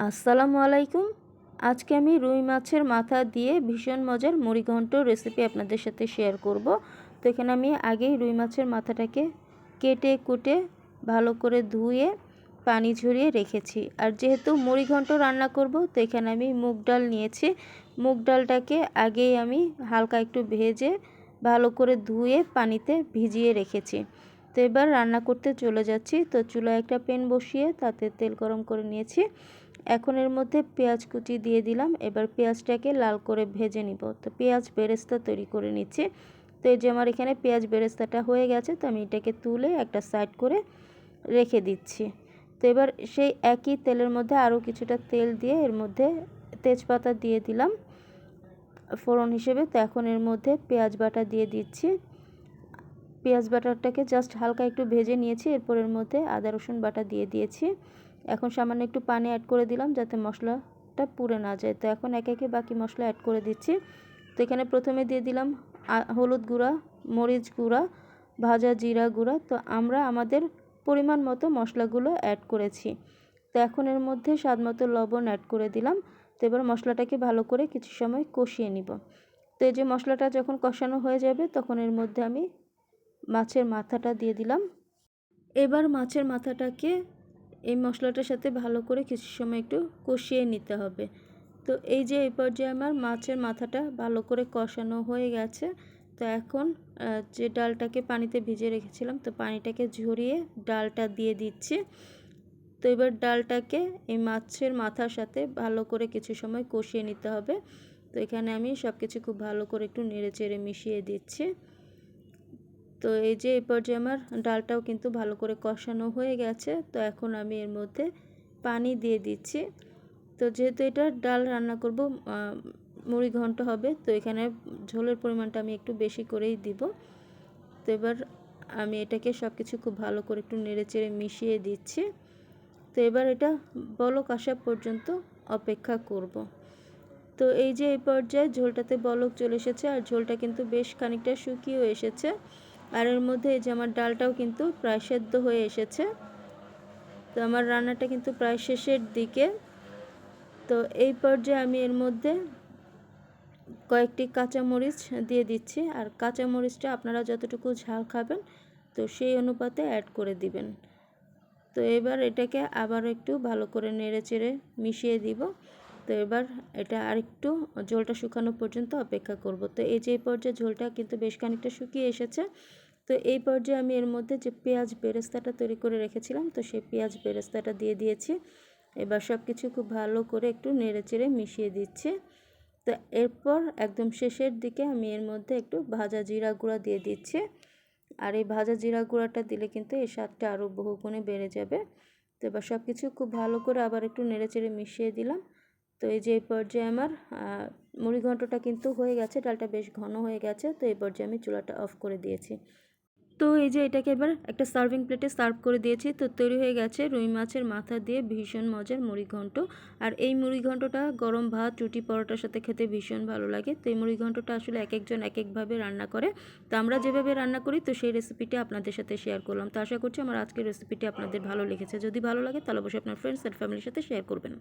আসসালামু আলাইকুম। আজকে আমি রুই মাছের মাথা দিয়ে ভীষণ মজার মুড়িঘণ্ট রেসিপি আপনাদের সাথে শেয়ার করব। তো এখানে আমি আগেই রুই মাছের মাথাটাকে কেটে কুটে ভালো করে ধুয়ে পানি ঝরিয়ে রেখেছি। আর যেহেতু মুড়িঘণ্ট রান্না করব, তো এখানে আমি মুগ ডাল নিয়েছি। মুগ ডালটাকে আগেই আমি হালকা একটু ভেজে ভালো করে ধুয়ে পানিতে ভিজিয়ে রেখেছি। তো এবার রান্না করতে চলে যাচ্ছি। তো চুলায় একটা প্যান বসিয়ে তাতে তেল গরম করে নিয়েছি। এখন এর মধ্যে পেঁয়াজ কুচি দিয়ে দিলাম। এবার পেঁয়াজটাকে লাল করে ভেজে নিব। তো পেঁয়াজ বেরেস্তা তৈরি করে নিচ্ছি। তো এই যে আমার এখানে পেঁয়াজ বেরেস্তাটা হয়ে গেছে, তো আমি এটাকে তুলে একটা সাইড করে রেখে দিচ্ছি। তো এবার সেই একই তেলের মধ্যে আরও কিছুটা তেল দিয়ে এর মধ্যে তেজপাতা দিয়ে দিলাম ফোড়ন হিসেবে। তো এখন এর মধ্যে পেঁয়াজ বাটা দিয়ে দিচ্ছি। পেঁয়াজ বাটারটাকে জাস্ট হালকা একটু ভেজে নিয়েছি, এরপর এর মধ্যে আদা রসুন বাটা দিয়ে দিয়েছি। এখন সামান্য একটু পানি অ্যাড করে দিলাম যাতে মশলাটা পুড়ে না যায়। তো এখন একে একে বাকি মশলা অ্যাড করে দিচ্ছি। তো এখানে প্রথমে দিয়ে দিলাম হলুদ গুঁড়া, মরিচ গুঁড়া, ভাজা জিরা গুঁড়া। তো আমরা আমাদের পরিমাণ মতো মশলাগুলো অ্যাড করেছি। তো এখন এর মধ্যে স্বাদ মতো লবণ অ্যাড করে দিলাম। তো এবার মশলাটাকে ভালো করে কিছু সময় কষিয়ে নিব। তো এই যে মশলাটা যখন কষানো হয়ে যাবে, তখন এর মধ্যে আমি মাছের মাথাটা দিয়ে দিলাম। এবার মাছের মাথাটাকে এই মশলাটার সাথে ভালো করে কিছু সময় একটু কষিয়ে নিতে হবে। তো এই যে এই পর্যায়ে আমার মাছের মাথাটা ভালো করে কষানো হয়ে গেছে। তো এখন যে ডালটাকে পানিতে ভিজে রেখেছিলাম, তো পানিটাকে ঝরিয়ে ডালটা দিয়ে দিচ্ছি। তো এবার ডালটাকে এই মাছের মাথার সাথে ভালো করে কিছু সময় কষিয়ে নিতে হবে। তো এখানে আমি সব কিছু খুব ভালো করে একটু নেড়ে চেড়ে মিশিয়ে দিচ্ছি। তো এই যে এই পর্যায়ে আমার ডালটাও কিন্তু ভালো করে কষানো হয়ে গেছে। তো এখন আমি এর মধ্যে পানি দিয়ে দিচ্ছি। তো যেহেতু এটা ডাল রান্না করব মুড়ি ঘন্ট হবে, তো এখানে ঝোলের পরিমাণটা আমি একটু বেশি করেই দিব। তো এবার আমি এটাকে সব কিছু খুব ভালো করে একটু নেড়ে চেড়ে মিশিয়ে দিচ্ছি। তো এবার এটা বলক আসা পর্যন্ত অপেক্ষা করব। তো এই যে এই পর্যায়ে ঝোলটাতে বলক চলে এসেছে, আর ঝোলটা কিন্তু বেশ খানিকটা শুকিয়েও এসেছে। আর এর মধ্যে এই যে আমার ডালটাও কিন্তু প্রায় সেদ্ধ হয়ে এসেছে। তো আমার রান্নাটা কিন্তু প্রায় শেষের দিকে। তো এই পর্যায়ে আমি এর মধ্যে কয়েকটি কাঁচামরিচ দিয়ে দিচ্ছি। আর কাঁচামরিচটা আপনারা যতটুকু ঝাল খাবেন, তো সেই অনুপাতে অ্যাড করে দিবেন। তো এবার এটাকে আবার একটু ভালো করে নেড়ে চেড়ে মিশিয়ে দিব। তো এবার এটা আরেকটু ঝোলটা শুকানো পর্যন্ত অপেক্ষা করব। তো এই যে পর্যায়ে ঝোলটা কিন্তু বেশ খানিকটা শুকিয়ে এসেছে। তো এই পর্যায়ে আমি এর মধ্যে যে পেঁয়াজ বেরেস্তাটা তৈরি করে রেখেছিলাম, তো সেই পেঁয়াজ বেরেস্তাটা দিয়ে দিয়েছি। এবার সব কিছু খুব ভালো করে একটু নেড়ে চেড়ে মিশিয়ে দিচ্ছি। তো এরপর একদম শেষের দিকে আমি এর মধ্যে একটু ভাজা জিরা গুঁড়া দিয়ে দিচ্ছি। আর এই ভাজা জিরা গুঁড়াটা দিলে কিন্তু এই স্বাদটা আরও বহুগুণে বেড়ে যাবে। তো এবার সব কিছু খুব ভালো করে আবার একটু নেড়ে চেড়ে মিশিয়ে দিলাম। তো এই যে এই পর্যায়ে আমার মুড়ি ঘন্টটা কিন্তু হয়ে গেছে, ডালটা বেশ ঘন হয়ে গেছে, তো এই পর্যায়ে আমি চুলাটা অফ করে দিয়েছি। তো এই যে এটাকে এবার একটা সার্ভিং প্লেটে সার্ভ করে দিয়েছি, তো তৈরি হয়ে গেছে রুই মাছের মাথা দিয়ে ভীষণ মজার মুড়ি ঘন্ট। আর এই মুড়ি ঘন্টটা গরম ভাত, রুটি পরোটার সাথে খেতে ভীষণ ভালো লাগে, তো এই মুড়ি ঘন্টটা আসলে এক একজন এক একভাবে রান্না করে। তো আমরা যেভাবে রান্না করি, তো সেই রেসিপিটা আপনাদের সাথে শেয়ার করলাম। তো আশা করছি আমার আজকের রেসিপিটি আপনাদের ভালো লেগেছে। যদি ভালো লাগে, তাহলে অবশ্যই আপনার ফ্রেন্ডস অ্যান্ড ফ্যামিলির সাথে শেয়ার করবেন।